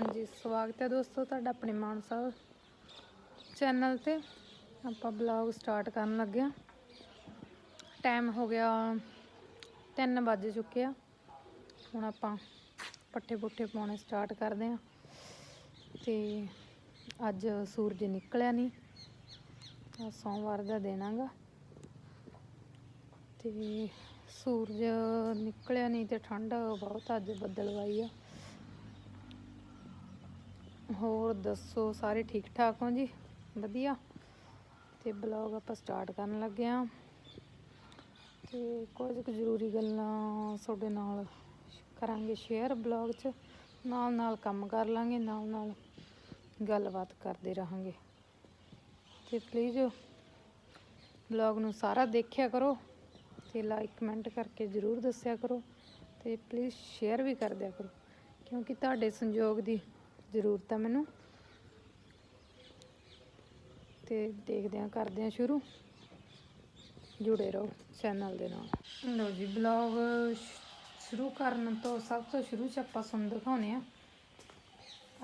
ਹਾਂਜੀ, ਸਵਾਗਤ ਹੈ ਦੋਸਤੋ ਤੁਹਾਡਾ ਆਪਣੇ ਮਾਨ ਸਾਹਿਬ ਚੈਨਲ ਤੇ। ਆਪਾਂ ਬਲੌਗ ਸਟਾਰਟ ਕਰਨ ਲੱਗੇ ਆ ਟਾਈਮ ਹੋ ਗਿਆ 3 ਵੱਜ ਚੁੱਕੇ ਆ। ਹੁਣ ਆਪਾਂ ਪੱਠੇ ਪੁੱਠੇ ਪਾਉਣੇ ਸਟਾਰਟ ਕਰਦੇ ਆ ਤੇ ਅੱਜ ਸੂਰਜ ਨਿਕਲਿਆ ਨਹੀਂ। ਅੱਜ ਸੋਮਵਾਰ ਦਾ ਦਿਨ ਹੈਗਾ। ਤੇ ਸੂਰਜ ਨਿਕਲਿਆ ਨਹੀਂ ਤੇ ਠੰਡ ਬਹੁਤ ਅੱਜ ਬੱਦਲਵਾਈ ਆ। ਹੋਰ ਦੱਸੋ, ਸਾਰੇ ਠੀਕ ਠਾਕ ਹੋ ਜੀ? ਵਧੀਆ। ਤੇ ਬਲੌਗ ਆਪਾਂ ਸਟਾਰਟ ਕਰਨ ਲੱਗੇ ਆ। ਤੇ ਕੁਝ ਕੁ ਜ਼ਰੂਰੀ ਗੱਲਾਂ ਤੁਹਾਡੇ ਨਾਲ ਕਰਾਂਗੇ ਸ਼ੇਅਰ ਬਲੌਗ 'ਚ। ਨਾਲ ਨਾਲ ਕੰਮ ਕਰ ਲਾਂਗੇ ਨਾਲ ਨਾਲ ਗੱਲਬਾਤ ਕਰਦੇ ਰਹਾਂਗੇ। ਤੇ ਪਲੀਜ਼ ਬਲੌਗ ਨੂੰ ਸਾਰਾ ਦੇਖਿਆ ਕਰੋ ਤੇ ਲਾਈਕ ਕਮੈਂਟ ਕਰਕੇ ਜ਼ਰੂਰ ਦੱਸਿਆ ਕਰੋ। ਤੇ ਪਲੀਜ਼ ਸ਼ੇਅਰ ਵੀ ਕਰ ਦਿਆ ਕਰੋ। ਕਿਉਂਕਿ ਤੁਹਾਡੇ ਸੰਯੋਗ ਦੀ ਜ਼ਰੂਰਤ ਹੈ ਮੈਨੂੰ। ਤੇ ਦੇਖਦੇ ਹਾਂ ਕਰਦੇ ਹਾਂ ਸ਼ੁਰੂ। ਜੁੜੇ ਰਹੋ ਚੈਨਲ ਦੇ ਨਾਲ। ਲੋ ਜੀ ਬਲੌਗ ਸ਼ੁਰੂ ਕਰਨ ਤੋਂ ਸਭ ਤੋਂ ਸ਼ੁਰੂ ਚ ਆਪਾਂ ਤੁਹਾਨੂੰ ਦਿਖਾਉਨੇ ਆ।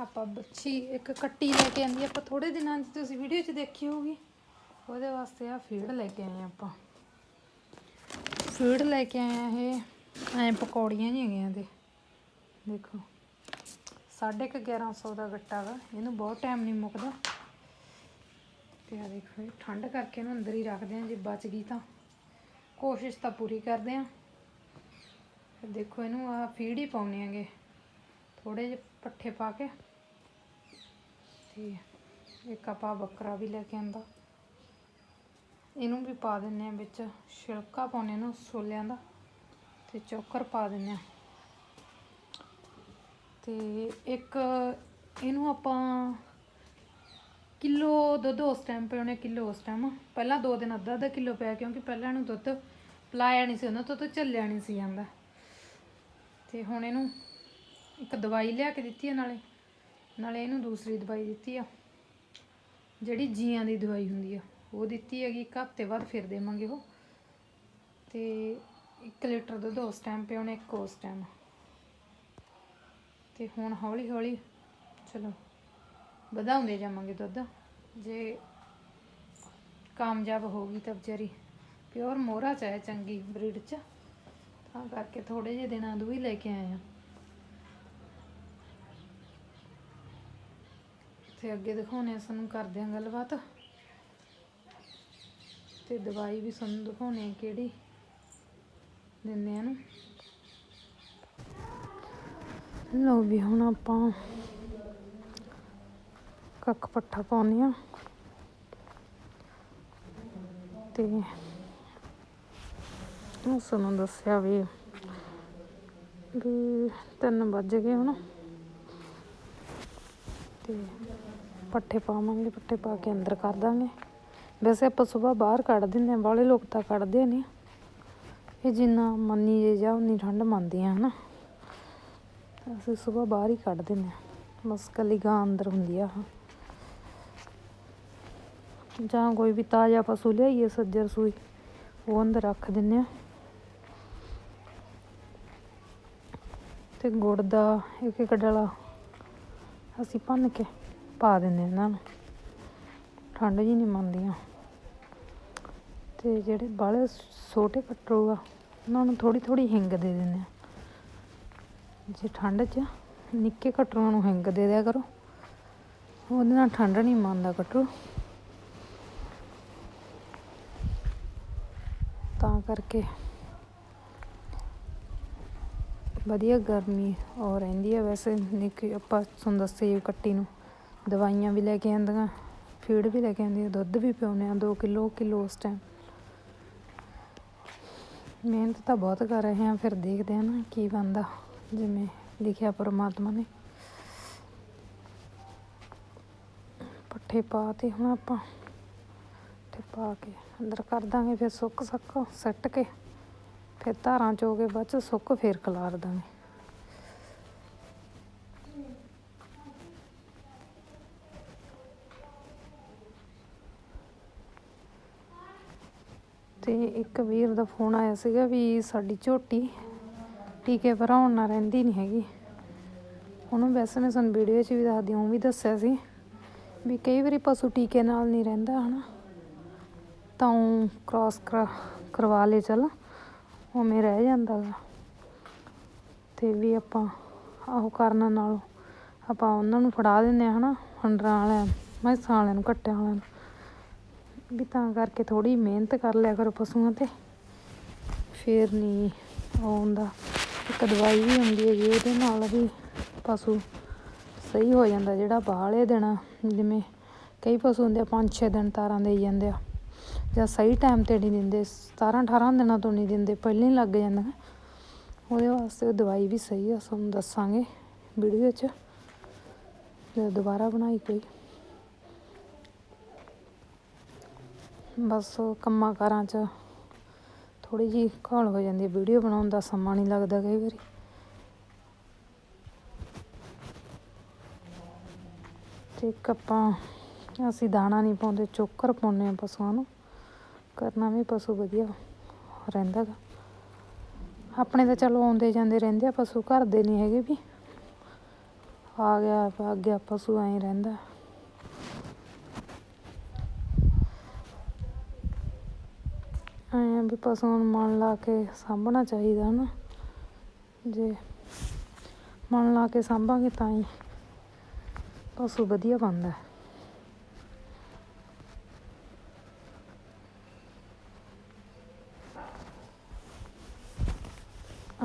ਆਪਾਂ ਬੱਚੀ ਇੱਕ ਕੱਟੀ ਲੈ ਕੇ ਆਂਦੀ ਆਪਾਂ ਥੋੜੇ ਦਿਨਾਂ 'ਚ ਤੁਸੀਂ ਵੀਡੀਓ 'ਚ ਦੇਖੀ ਹੋਊਗੀ। ਉਹਦੇ ਵਾਸਤੇ ਆ ਫੀਡ ਲੈ ਕੇ ਆਏ ਆਪਾਂ। ਫੀਡ ਲੈ ਕੇ ਆਏ ਆ ਇਹ। ਐ ਪਕੌੜੀਆਂ ਜਿਹੀਆਂ ਹੈਗੀਆਂ ਦੇ ਦੇਖੋ। ਸਾਢੇ ਕੁ 1100 ਦਾ ਗੱਟਾ ਵਾ, ਇਹਨੂੰ ਬਹੁਤ ਟਾਈਮ ਨਹੀਂ ਮੁੱਕਦਾ। ਤੇ ਆ ਦੇਖੋ ਇਹ ਠੰਡ ਕਰਕੇ ਇਹਨੂੰ ਅੰਦਰ ਹੀ ਰੱਖਦੇ ਆ ਜੇ ਬਚ ਗਈ ਤਾਂ। ਕੋਸ਼ਿਸ਼ ਤਾਂ ਪੂਰੀ ਕਰਦੇ ਆ ਫਿਰ ਦੇਖੋ ਇਹਨੂੰ ਆ ਫੀਡ ਹੀ ਪਾਉਣੇ ਆਗੇ ਥੋੜੇ ਜਿਹੇ ਪੱਠੇ ਪਾ ਕੇ ਤੇ ਇੱਕ ਆਪਾਂ ਬੱਕਰਾ ਵੀ ਲੈ ਕੇ ਆਂਦਾ। ਇਹਨੂੰ ਵੀ ਪਾ ਦਿੰਨੇ ਆ ਵਿੱਚ, ਛਿਲਕਾ ਪਾਉਣੇ ਨੂੰ ਛੋਲਿਆਂ ਦਾ ਤੇ ਚੋਕਰ ਪਾ ਦਿੰਨੇ ਆ ਤੇ ਇੱਕ ਇਹਨੂੰ ਆਪਾਂ ਕਿਲੋ ਦੁੱਧ ਉਸ ਟਾਈਮ ਪਿਆਉਣੇ ਕਿਲੋ ਉਸ ਟਾਈਮ ਪਹਿਲਾਂ ਦੋ ਦਿਨ ਅੱਧਾ ਅੱਧਾ ਕਿਲੋ ਪਿਆ, ਕਿਉਂਕਿ ਪਹਿਲਾਂ ਇਹਨੂੰ ਦੁੱਧ ਪਲਾਇਆ ਨਹੀਂ ਸੀ, ਉਹਨਾਂ ਤੋਂ ਤਾਂ ਝੱਲਿਆ ਨਹੀਂ ਸੀ ਜਾਂਦਾ। ਤੇ ਹੁਣ ਇਹਨੂੰ ਇੱਕ ਦਵਾਈ ਲਿਆ ਕੇ ਦਿੱਤੀ ਆ ਨਾਲੇ ਨਾਲੇ ਇਹਨੂੰ ਦੂਸਰੀ ਦਵਾਈ ਦਿੱਤੀ ਆ। ਜਿਹੜੀ ਜੀਆਂ ਦੀ ਦਵਾਈ ਹੁੰਦੀ ਆ, ਉਹ ਦਿੱਤੀ ਹੈਗੀ, ਇੱਕ ਹਫ਼ਤੇ ਬਾਅਦ ਫਿਰ ਦੇਵਾਂਗੇ ਉਹ। ਤੇ 1 ਲੀਟਰ ਦੁੱਧ ਉਸ ਟਾਈਮ ਪਿਆਉਣੇ ਇੱਕ ਉਸ ਟਾਈਮ ਤੇ ਹੁਣ ਹੌਲੀ ਹੌਲੀ, ਚਲੋ, ਵਧਾਉਂਦੇ ਜਾਵਾਂਗੇ ਦੁੱਧ। ਜੇ ਕਾਮਯਾਬ ਹੋ ਗਈ ਤਾਂ ਵਿਚਾਰੀ ਪਿਓਰ ਮੋਹਰਾ ਚ ਹੈ ਚੰਗੀ ਬਰੀਡ ਚ। ਤਾਂ ਕਰਕੇ ਥੋੜੇ ਜਿਹੇ ਦਿਨਾਂ ਦੂ ਹੀ ਲੈ ਕੇ ਆਏ ਆ। ਤੇ ਅੱਗੇ ਦਿਖਾਉਣੇ ਆ ਸਾਨੂੰ ਕਰਦੇ ਆ ਗੱਲਬਾਤ। ਤੇ ਦਵਾਈ ਵੀ ਸਾਨੂੰ ਦਿਖਾਉਣੇ ਆ ਕਿਹੜੀ ਦਿੰਦੇ ਆ ਨੂੰ ਲਓ ਵੀ ਹੁਣ ਆਪਾਂ ਕੱਖ ਪੱਠਾ ਪਾਉਂਦੇ ਆ ਤੇ ਉਸ ਨੂੰ ਦੱਸਿਆ ਵੀ ਵੀ ਤਿੰਨ ਵੱਜ ਗਏ ਹੁਣ। ਤੇ ਪੱਠੇ ਪਾਵਾਂਗੇ, ਪੱਠੇ ਪਾ ਕੇ ਅੰਦਰ ਕਰ ਦਾਂਗੇ। ਵੈਸੇ ਆਪਾਂ ਸਵੇਰ ਬਾਹਰ ਕੱਢ ਦਿੰਦੇ ਆ ਬਾਹਲੇ ਲੋਕ ਤਾਂ ਕੱਢਦੇ ਨੇ ਇਹ ਜਿੰਨਾ ਮੰਨੀ ਜੇ ਜਾ ਉਨੀ ਠੰਡ ਆ ਹਨਾ। ਅਸੀਂ ਸਵੇਰ ਬਾਹਰ ਹੀ ਕੱਢ ਦਿੰਦੇ ਆ ਬਸ ਕੱਲੀ ਗਾਂ ਅੰਦਰ ਹੁੰਦੀ ਆ ਜਾਂ ਕੋਈ ਵੀ ਤਾਜ਼ਾ ਪਸ਼ੂ ਲਿਆਈਏ, ਸੱਜਰ ਸੂਈ, ਉਹ ਅੰਦਰ ਰੱਖ ਦਿੰਦੇ ਆ ਤੇ ਗੁੜ ਦਾ ਇੱਕ ਇੱਕ ਡਲਾ ਅਸੀਂ ਭੰਨ ਕੇ ਪਾ ਦਿੰਦੇ ਆ ਇਹਨਾਂ ਨੂੰ। ਠੰਡ ਜੀ ਨਹੀਂ ਮੰਨਦੀਆਂ ਤੇ ਜਿਹੜੇ ਬਾਲੇ ਛੋਟੇ ਕੱਟਰੂ ਆ, ਉਹਨਾਂ ਨੂੰ ਥੋੜੀ ਥੋੜੀ ਹਿੰਗ ਦੇ ਦਿੰਦੇ ਆ ਜੇ ਠੰਡ 'ਚ ਨਿੱਕੇ ਕਟਰੂਆਂ ਨੂੰ ਹਿੰਗ ਦੇ ਦਿਆ ਕਰੋ। ਉਹਦੇ ਨਾਲ ਠੰਡ ਨਹੀਂ ਮੰਨਦਾ ਕਟਰੂ। ਤਾਂ ਕਰਕੇ ਵਧੀਆ ਗਰਮੀ ਹੋ ਰਹਿੰਦੀ ਹੈ ਵੈਸੇ। ਨਿੱਕੀ ਆਪਾਂ ਤੁਹਾਨੂੰ ਦੱਸੇ ਕੱਟੀ ਨੂੰ। ਦਵਾਈਆਂ ਵੀ ਲੈ ਕੇ ਆਂਦੀਆਂ ਫੀਡ ਵੀ ਲੈ ਕੇ ਆਂਦੀ ਦੁੱਧ ਵੀ ਪਿਉਨੇ ਆ 2 ਕਿਲੋ ਕਿਲੋ ਉਸ ਟਾਈਮ ਮਿਹਨਤ ਤਾਂ ਬਹੁਤ ਕਰ ਰਹੇ ਆ, ਫਿਰ ਦੇਖਦੇ ਆ ਨਾ ਕੀ ਬਣਦਾ। ਜਿਵੇਂ ਲਿਖਿਆ ਪਰਮਾਤਮਾ ਨੇ। ਪੱਠੇ ਪਾ ਤੇ ਹੁਣ ਆਪਾਂ ਪੱਠੇ ਪਾ ਕੇ ਅੰਦਰ ਕਰ ਦਾਂਗੇ ਫਿਰ ਸੁੱਕ ਸੱਕ ਸੱਟ ਕੇ। ਫਿਰ ਧਾਰਾਂ ਚੋ ਕੇ ਬਾਅਦ ਚ ਸੁੱਕ ਫੇਰ ਖਲਾਰ ਦਾਂਗੇ। ਤੇ ਇੱਕ ਵੀਰ ਦਾ ਫੋਨ ਆਇਆ ਸੀਗਾ ਵੀ ਸਾਡੀ ਝੋਟੀ ਟੀਕੇ ਭਰਾਉਣ ਨਾਲ ਰਹਿੰਦੀ ਨਹੀਂ ਹੈਗੀ। ਉਹਨੂੰ ਵੈਸੇ ਮੈਂ ਤੁਹਾਨੂੰ ਵੀਡੀਓ 'ਚ ਵੀ ਦੱਸਦੀ ਹਾਂ, ਉਹ ਵੀ ਦੱਸਿਆ ਸੀ ਵੀ ਕਈ ਵਾਰੀ ਪਸ਼ੂ ਟੀਕੇ ਨਾਲ ਨਹੀਂ ਰਹਿੰਦਾ, ਹਨਾ। ਤਾਂ ਕ੍ਰਾਸ ਕਰਵਾ ਲੇ ਚਲ। ਉਵੇਂ ਰਹਿ ਜਾਂਦਾ ਗਾ। ਤੇ ਵੀ ਆਪਾਂ ਆਹੋ ਕਰਨ ਨਾਲੋਂ ਆਪਾਂ ਉਹਨਾਂ ਨੂੰ ਫੜਾ ਦਿੰਦੇ ਆ ਹਨਾ ਹੰਡਰਾਂ ਵਾਲਿਆਂ ਮੈਸਾਂ ਵਾਲਿਆਂ ਨੂੰ, ਕੱਟਿਆਂ ਵਾਲਿਆਂ ਨੂੰ। ਵੀ ਤਾਂ ਕਰਕੇ ਥੋੜੀ ਮਿਹਨਤ ਕਰ ਲਿਆ ਕਰੋ ਪਸ਼ੂਆਂ ਤੇ। ਫੇਰ ਨਹੀਂ ਉਹ ਹੁੰਦਾ। ਇੱਕ ਦਵਾਈ ਵੀ ਹੁੰਦੀ ਹੈਗੀ, ਉਹਦੇ ਨਾਲ ਵੀ ਪਸ਼ੂ ਸਹੀ ਹੋ ਜਾਂਦਾ, ਜਿਹੜਾ ਬਾਹਲੇ ਦਿਨ ਜਿਵੇਂ ਕਈ ਪਸ਼ੂ ਹੁੰਦੇ ਆ, ਪੰਜ ਛੇ ਦਿਨ ਤਾਰਾਂ ਦੇਈ ਜਾਂਦੇ ਆ, ਜਾਂ ਸਹੀ ਟਾਈਮ ਤੇ ਨਹੀਂ ਦਿੰਦੇ 17 18 ਦਿਨਾਂ ਤੋਂ ਨਹੀਂ ਦਿੰਦੇ, ਪਹਿਲਾਂ ਹੀ ਲੱਗ ਜਾਂਦਾ ਉਹਦੇ ਵਾਸਤੇ ਉਹ ਦਵਾਈ ਵੀ ਸਹੀ ਆ, ਤੁਹਾਨੂੰ ਦੱਸਾਂਗੇ ਵੀਡੀਓ 'ਚ ਜਦੋਂ ਦੁਬਾਰਾ ਬਣਾਈ ਕੋਈ। ਬਸ ਕੰਮਾਂ ਕਾਰਾਂ 'ਚ ਥੋੜੀ ਜਿਹੀ ਘੋਲ ਹੋ ਜਾਂਦੀ ਵੀਡੀਓ ਬਣਾਉਣ ਦਾ ਸਮਾਂ ਨਹੀਂ ਲੱਗਦਾ ਕਈ ਵਾਰੀ। ਤੇ ਇੱਕ ਆਪਾਂ, ਅਸੀਂ ਦਾਣਾ ਨਹੀਂ ਪਾਉਂਦੇ, ਚੋਕਰ ਪਾਉਂਦੇ ਆ ਪਸ਼ੂਆਂ ਨੂੰ। ਕਰਨਾ ਵੀ ਪਸ਼ੂ ਵਧੀਆ ਰਹਿੰਦਾ ਗਾ। ਆਪਣੇ ਤਾਂ ਚਲੋ ਆਉਂਦੇ ਜਾਂਦੇ ਰਹਿੰਦੇ ਆ, ਪਸ਼ੂ ਘਰ ਦੇ ਨਹੀਂ ਹੈਗੇ ਵੀ। ਆ ਗਿਆ ਆ ਗਿਆ ਪਸ਼ੂ ਐਂ ਰਹਿੰਦਾ। ਐਂ ਵੀ ਪਸ਼ੂਆਂ ਨੂੰ ਮਨ ਲਾ ਕੇ ਸਾਂਭਣਾ ਚਾਹੀਦਾ ਨਾ ਜੇ ਮਨ ਲਾ ਕੇ ਸਾਂਭਾਂਗੇ ਤਾਂ ਹੀ ਪਸ਼ੂ ਵਧੀਆ ਬਣਦਾ।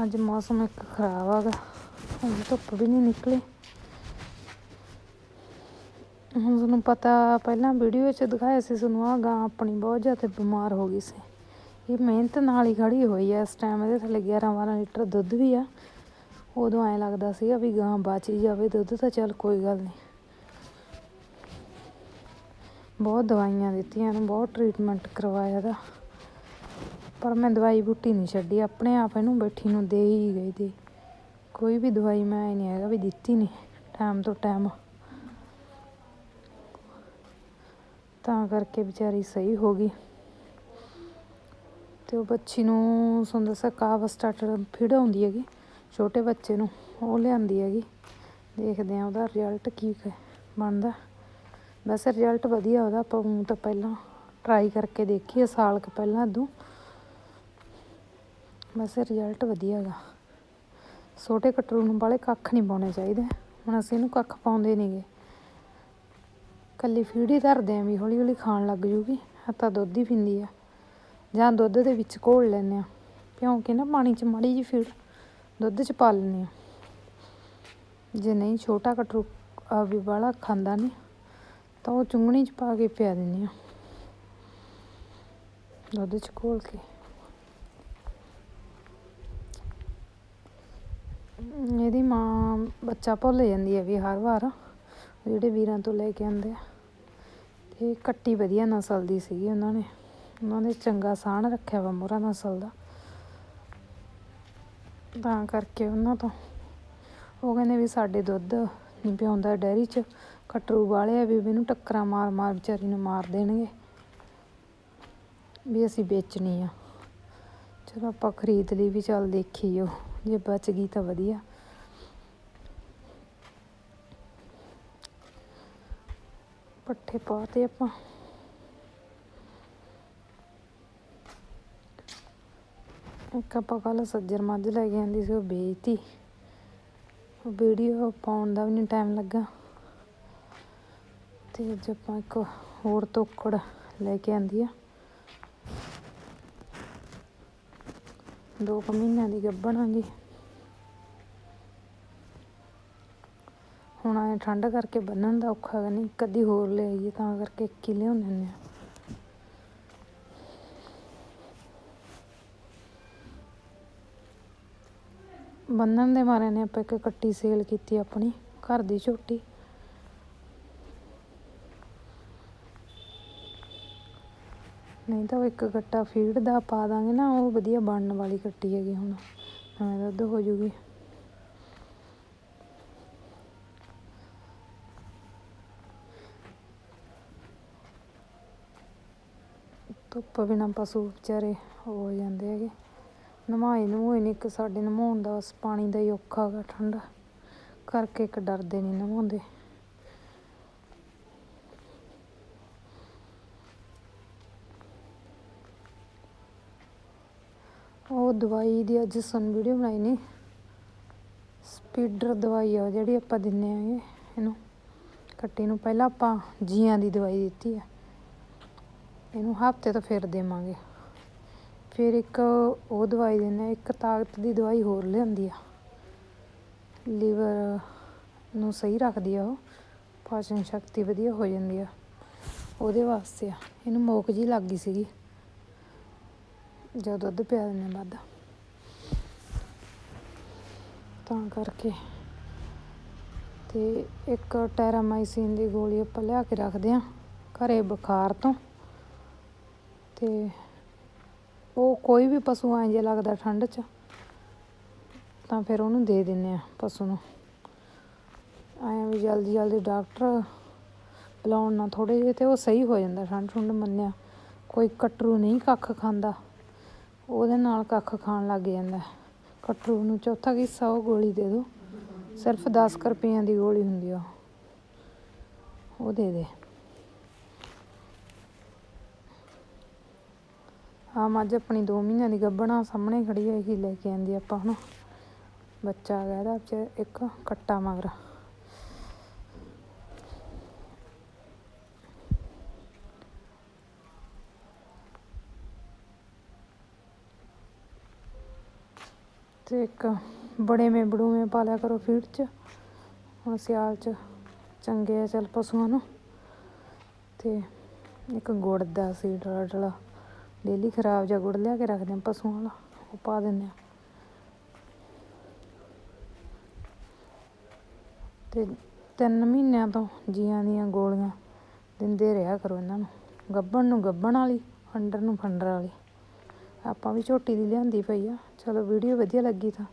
ਅੱਜ ਮੌਸਮ ਇੱਕ ਖਰਾਬ ਹੈਗਾ ਹੁਣ ਧੁੱਪ ਵੀ ਨਹੀਂ ਨਿਕਲੀ। ਹੁਣ ਤੁਹਾਨੂੰ ਪਤਾ ਪਹਿਲਾਂ ਵੀਡੀਓ ਵਿੱਚ ਦਿਖਾਇਆ ਸੀ ਤੁਹਾਨੂੰ ਆ ਗਾਂ ਆਪਣੀ ਬਹੁਤ ਜ਼ਿਆਦਾ ਬਿਮਾਰ ਹੋ ਗਈ ਸੀ। ਇਹ ਮਿਹਨਤ ਨਾਲ ਹੀ ਖੜੀ ਹੋਈ ਹੈ ਇਸ ਟਾਈਮ ਇਹਦੇ ਥੱਲੇ 11 12 ਲੀਟਰ ਦੁੱਧ ਵੀ ਆ। ਉਦੋਂ ਐਂ ਲੱਗਦਾ ਸੀਗਾ ਵੀ ਗਾਂ ਬਚ ਹੀ ਜਾਵੇ ਦੁੱਧ ਤਾਂ ਚੱਲ ਕੋਈ ਗੱਲ ਨਹੀਂ ਬਹੁਤ ਦਵਾਈਆਂ ਦਿੱਤੀਆਂ ਇਹਨੂੰ, ਬਹੁਤ ਟਰੀਟਮੈਂਟ ਕਰਵਾਇਆ ਇਹਦਾ। ਪਰ ਮੈਂ ਦਵਾਈ ਬੂਟੀ ਨਹੀਂ ਛੱਡੀ, ਆਪਣੇ ਆਪ ਇਹਨੂੰ ਬੈਠੀ ਨੂੰ ਦੇ ਹੀ ਗਈ ਦੀ। ਕੋਈ ਵੀ ਦਵਾਈ ਮੈਂ ਇਹ ਨਹੀਂ ਹੈਗਾ ਵੀ ਦਿੱਤੀ ਨਹੀਂ ਟਾਈਮ ਤੋਂ ਟਾਈਮ ਤਾਂ ਕਰਕੇ ਵਿਚਾਰੀ ਸਹੀ ਹੋ ਗਈ। ਤੇ ਉਹ ਬੱਚੀ ਨੂੰ ਸੁੰਦਰ ਸਾ ਕਾਵ ਸਟਾਰਟਰ ਫੀਡ ਆਉਂਦੀ ਹੈਗੀ, ਛੋਟੇ ਬੱਚੇ ਨੂੰ, ਉਹ ਲਿਆਂਦੀ ਹੈਗੀ। ਦੇਖਦੇ ਆ ਉਹਦਾ ਰਿਜ਼ਲਟ ਕੀ ਕ- ਬਣਦਾ। ਵੈਸੇ ਰਿਜ਼ਲਟ ਵਧੀਆ ਉਹਦਾ, ਆਪਾਂ ਊਂ ਤਾਂ ਪਹਿਲਾਂ ਟਰਾਈ ਕਰਕੇ ਦੇਖੀਏ, ਸਾਲ ਕੁ ਪਹਿਲਾਂ ਉਦੋਂ ਵੈਸੇ ਰਿਜ਼ਲਟ ਵਧੀਆ ਹੈਗਾ। ਛੋਟੇ ਕਟਰੂ ਨੂੰ ਬਾਲੇ ਕੱਖ ਨਹੀਂ ਪਾਉਣੇ ਚਾਹੀਦੇ, ਹੁਣ ਅਸੀਂ ਇਹਨੂੰ ਕੱਖ ਪਾਉਂਦੇ ਨਹੀਂਗੇ ਕੱਲੀ ਫੀਡ ਹੀ ਧਰਦੇ ਆਂ ਵੀ ਹੌਲੀ ਹੌਲੀ ਖਾਣ ਲੱਗ ਜੂਗੀ ਆ ਦੁੱਧ ਹੀ ਪੀਂਦੀ ਆ। ਜਾਂ ਦੁੱਧ ਦੇ ਵਿੱਚ ਘੋਲ ਲੈਂਦੇ ਆ ਕੇ ਨਾ ਪਾਣੀ 'ਚ ਮਾੜੀ ਜਿਹੀ ਫਿਰ ਦੁੱਧ 'ਚ ਪਾ ਲੈਂਦੇ ਆ ਜੇ ਨਹੀਂ ਛੋਟਾ ਕਟਰੂ, ਆ ਵੀ ਬਾਲਾ ਖਾਂਦਾ ਨਹੀਂ ਤਾਂ ਉਹ ਚੁੰਗਣੀ 'ਚ ਪਾ ਕੇ ਪਿਆ ਦਿੰਦੇ ਆ ਦੁੱਧ 'ਚ ਘੋਲ ਕੇ। ਇਹਦੀ ਮਾਂ ਬੱਚਾ ਭੁੱਲ ਜਾਂਦੀ ਹੈ ਵੀ ਹਰ ਵਾਰ ਜਿਹੜੇ ਵੀਰਾਂ ਤੋਂ ਲੈ ਕੇ ਆਉਂਦੇ ਆ। ਤੇ ਕੱਟੀ ਵਧੀਆ ਨਸਲ ਦੀ ਸੀਗੀ ਉਹਨਾਂ ਨੇ। ਉਹਨਾਂ ਨੇ ਚੰਗਾ ਸਾਣ ਰੱਖਿਆ ਵਾ ਮੋਹਰਾ ਨਸਲ ਦਾ। ਤਾਂ ਕਰਕੇ ਉਹਨਾਂ ਤੋਂ ਉਹ ਕਹਿੰਦੇ ਵੀ ਸਾਡੇ ਦੁੱਧ ਨਹੀਂ ਪਿਆਉਂਦਾ ਡੈਰੀ 'ਚ, ਕਟਰੂ ਵਾਲੇ ਆ ਵੀ ਇਹਨੂੰ ਟੱਕਰਾਂ ਮਾਰ ਮਾਰ ਵਿਚਾਰੀ ਨੂੰ ਮਾਰ ਦੇਣਗੇ। ਵੀ ਅਸੀਂ ਵੇਚਣੀ ਆ। ਚਲੋ ਆਪਾਂ ਖਰੀਦ ਲਈ ਵੀ ਚੱਲ ਦੇਖੀਓ ਜੇ ਬਚ ਗਈ ਤਾਂ ਵਧੀਆ। ਪੱਠੇ ਪਾਤੇ ਆਪਾਂ। ਇੱਕ ਆਪਾਂ ਕੱਲ ਸੱਜਰ ਮੱਝ ਲੈ ਕੇ ਆਂਦੀ ਸੀ, ਉਹ ਵੇਚਤੀ। ਉਹ ਵੀਡੀਓ ਪਾਉਣ ਦਾ ਵੀ ਨਹੀਂ ਟਾਈਮ ਲੱਗਾ। ਤੇ ਅੱਜ ਆਪਾਂ ਇੱਕ ਹੋਰ ਤੋਕੜ ਲੈ ਕੇ ਆਂਦੀ ਆ। ਦੋ ਕੁ ਮਹੀਨਿਆਂ ਦੀ ਗੱਭਣ ਆਂਗੀ ਹੁਣ ਆਏ ਠੰਡ ਕਰਕੇ ਬੰਨਣ ਦਾ ਔਖਾ ਨਹੀਂ ਕਦੀ ਹੋਰ ਲੈ ਆਈਏ, ਤਾਂ ਕਰਕੇ ਇੱਕ ਹੀ ਲਿਆਉਂਦੇ ਹੁੰਦੇ ਬੰਨਣ ਦੇ ਮਾਰੇ ਨੇ ਆਪਾਂ ਇੱਕ ਕੱਟੀ ਸੇਲ ਕੀਤੀ ਆਪਣੀ, ਘਰ ਦੀ ਝੋਟੀ। ਨਹੀਂ ਤਾਂ ਉਹ ਇੱਕ ਗੱਟਾ ਫੀਡ ਦਾ ਪਾ ਦਾਂਗੇ ਨਾ, ਉਹ ਵਧੀਆ ਬਣਨ ਵਾਲੀ ਕੱਟੀ ਹੈਗੀ ਹੁਣ ਐਵੇਂ ਦੁੱਧ ਹੋ ਜੂਗੀ। ਧੁੱਪ ਬਿਨਾਂ ਪਸ਼ੂ ਵਿਚਾਰੇ ਹੋ ਜਾਂਦੇ ਹੈਗੇ। ਨਵਾਏ ਨੂੰ ਨਹੀਂ ਇੱਕ ਸਾਡੇ ਨਮਾਉਣ ਦਾ ਬਸ ਪਾਣੀ ਦਾ ਹੀ ਔਖਾ ਗਾ, ਠੰਡਾ। ਕਰਕੇ ਇੱਕ ਡਰਦੇ ਨਹੀਂ ਨਵਾਉਂਦੇ। ਉਹ ਦਵਾਈ ਦੀ ਅੱਜ ਸਾਨੂੰ ਵੀਡੀਓ ਬਣਾਈ ਨਹੀਂ ਸਪੀਡਰ ਦਵਾਈ ਆ ਉਹ ਜਿਹੜੀ ਆਪਾਂ ਦਿੰਨੇ ਆਗੇ ਇਹਨੂੰ। ਕੱਟੀ ਨੂੰ ਪਹਿਲਾਂ ਆਪਾਂ ਜੀਆਂ ਦੀ ਦਵਾਈ ਦਿੱਤੀ ਆ। ਇਹਨੂੰ ਹਫ਼ਤੇ ਤੋਂ ਫਿਰ ਦੇਵਾਂਗੇ। ਫਿਰ ਇੱਕ ਉਹ ਦਵਾਈ ਦਿੰਦੇ ਇੱਕ ਤਾਕਤ ਦੀ ਦਵਾਈ ਹੋਰ ਲਿਆਂਦੀ ਆ। ਲੀਵਰ ਨੂੰ ਸਹੀ ਰੱਖਦੀ ਆ ਉਹ, ਪਾਚਨ ਸ਼ਕਤੀ ਵਧੀਆ ਹੋ ਜਾਂਦੀ ਆ। ਉਹਦੇ ਵਾਸਤੇ ਆ। ਇਹਨੂੰ ਮੋਕ ਜੀ ਲੱਗ ਗਈ ਸੀਗੀ। ਜਦੋਂ ਦੁੱਧ ਪਿਆ ਦਿੰਦੇ ਵੱਧ। ਤਾਂ ਕਰਕੇ। ਤੇ ਇੱਕ ਟੈਰਾਮਾਈਸਿਨ ਦੀ ਗੋਲੀ ਆਪਾਂ ਲਿਆ ਕੇ ਰੱਖਦੇ ਆ ਘਰੇ ਬੁਖਾਰ ਤੋਂ। ਤੇ ਉਹ ਕੋਈ ਵੀ ਪਸ਼ੂ ਐਂ ਜੇ ਲੱਗਦਾ ਠੰਡ 'ਚ, ਤਾਂ ਫਿਰ ਉਹਨੂੰ ਦੇ ਦਿੰਨੇ ਆ ਪਸ਼ੂ ਨੂੰ। ਐਂ ਵੀ ਜਲਦੀ ਜਲਦੀ ਡਾਕਟਰ ਬੁਲਾਉਣ ਨਾਲ ਥੋੜੇ ਜਿਹੇ ਤੇ ਉਹ ਸਹੀ ਹੋ ਜਾਂਦਾ, ਠੰਡ ਠੁੰਡ ਮੰਨਿਆ। ਕੋਈ ਕਟਰੂ ਨਹੀਂ ਕੱਖ ਖਾਂਦਾ, ਉਹਦੇ ਨਾਲ ਕੱਖ ਖਾਣ ਲੱਗ ਜਾਂਦਾ। ਕਟਰੂ ਨੂੰ ਚੌਥਾ ਹਿੱਸਾ ਉਹ ਗੋਲੀ ਦੇ ਦਿਓ, ਸਿਰਫ 10 ਕੁ ਰੁਪਈਆਂ ਦੀ ਗੋਲੀ ਹੁੰਦੀ ਆ ਉਹ। ਉਹ ਦੇ ਦੇ। ਆ ਮੱਝ ਆਪਣੀ 2 ਮਹੀਨਿਆਂ ਦੀ ਗੱਭਣਾ ਸਾਹਮਣੇ ਖੜੀ ਹੈ ਸੀ, ਲੈ ਕੇ ਆਂਦੀ ਆਪਾਂ ਹੁਣ। ਬੱਚਾ ਆ ਗਿਆ ਇਹਦਾ ਚ ਇੱਕ ਕੱਟਾ ਮਗਰ। ਤੇ ਇੱਕ ਬੜੇ ਮੇ ਬੜੂਵੇਂ ਪਾ ਕਰੋ ਫੀਡ 'ਚ, ਹੁਣ ਸਿਆਲ 'ਚ ਚੰਗੇ ਆ ਚੱਲ ਪਸ਼ੂਆਂ ਨੂੰ। ਤੇ ਇੱਕ ਗੁੜ ਦਾ ਸੀ ਡਲਾ ਡੇਲੀ ਖਰਾਬ ਜਾਂ ਗੁੜ ਲਿਆ ਕੇ ਰੱਖਦੇ ਆ ਪਸ਼ੂਆਂ ਵਾਲਾ ਉਹ ਪਾ ਦਿੰਦੇ ਆ ਤੇ ਤਿੰਨ ਮਹੀਨਿਆਂ ਤੋਂ ਜੀਆਂ ਦੀਆਂ ਗੋਲੀਆਂ ਦਿੰਦੇ ਰਿਹਾ ਕਰੋ ਇਹਨਾਂ ਨੂੰ। ਗੱਭਣ ਨੂੰ ਗੱਬਣ ਵਾਲੀ, ਫੰਡਰ ਨੂੰ ਫੰਡਰ ਵਾਲੀ। ਆਪਾਂ ਵੀ ਝੋਟੀ ਦੀ ਲਿਆਂਦੀ ਪਈ ਆ। ਚਲੋ, ਵੀਡੀਓ ਵਧੀਆ ਲੱਗੀ ਤਾਂ